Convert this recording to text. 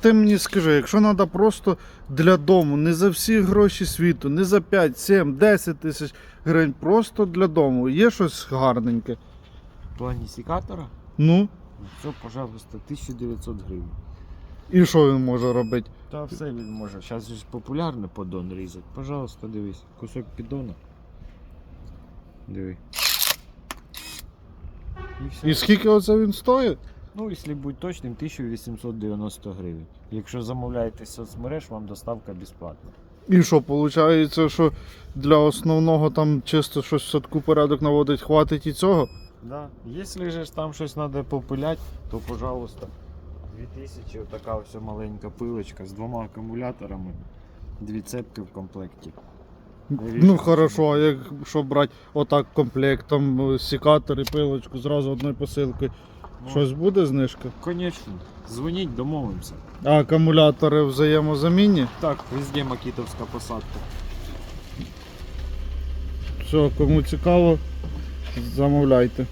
ти мені скажи, якщо треба просто для дому, не за всі гроші світу, не за 5, 7, 10 тисяч гривень, просто для дому. Є щось гарненьке. В плані секатора, Ну, все, пожалуйста, 1900 гривень. і що він може робити? Та все він може. Зараз ж популярно поддон різати. Пожалуйста, дивись. Кусок піддона. Диви. І все. І скільки оце він стоїть? Ну, якщо бути точним, 1890 гривень. Якщо замовляєте з соцмереж, вам доставка безплатна. І що, виходить, що для основного там чисто щось в садку порядок наводить, хватить і цього? Да. Якщо ж там щось треба попиляти, то пожалуйста. 2000 отака ось маленька пилочка з двома акумуляторами, дві цепки в комплекті. Ну хорошо, а якщо брати отак комплект, там е, і пилочку зразу одної посилки, щось буде знижка? Конечно. Дзвоніть, домовимося. А акумулятори взаємозамінні? Так, везде макітовська посадка. Все, кому цікаво, замовляйте.